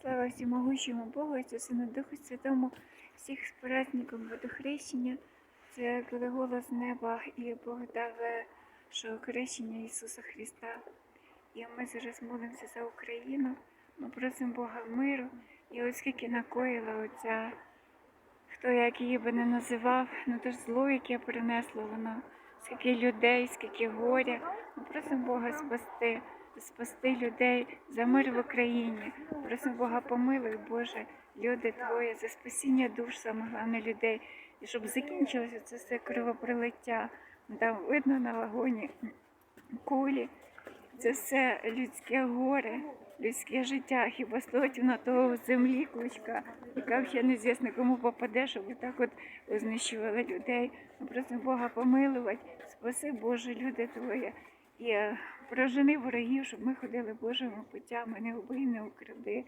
Слава всемогущому Богу, Отцю, Сину, Духу Святому, всіх з водохрещення. Це коли голос неба і Бог дав що хрещення Ісуса Христа. І ми зараз молимося за Україну. Ми просимо Бога миру. І оскільки накоїла оця, хто як її би не називав, ну то ж зло, яке принесло воно, скільки людей, скільки горя. Ми просимо Бога спасти, спасти людей за мир в Україні. Просимо Бога помилуй, Боже, люди Твої, за спасіння душ, саме головне людей, і щоб закінчилося це все кровопролиття. Там видно на вагоні кулі. Це все людське горе, людське життя. Хіба стоїть на того землі кучка, яка ще незвісно кому попаде, щоб так от знищували людей. Просимо Бога помилувати, спаси Боже, люди Твої. І прожени ворогів, щоб ми ходили Божими путями, не убий, не укради.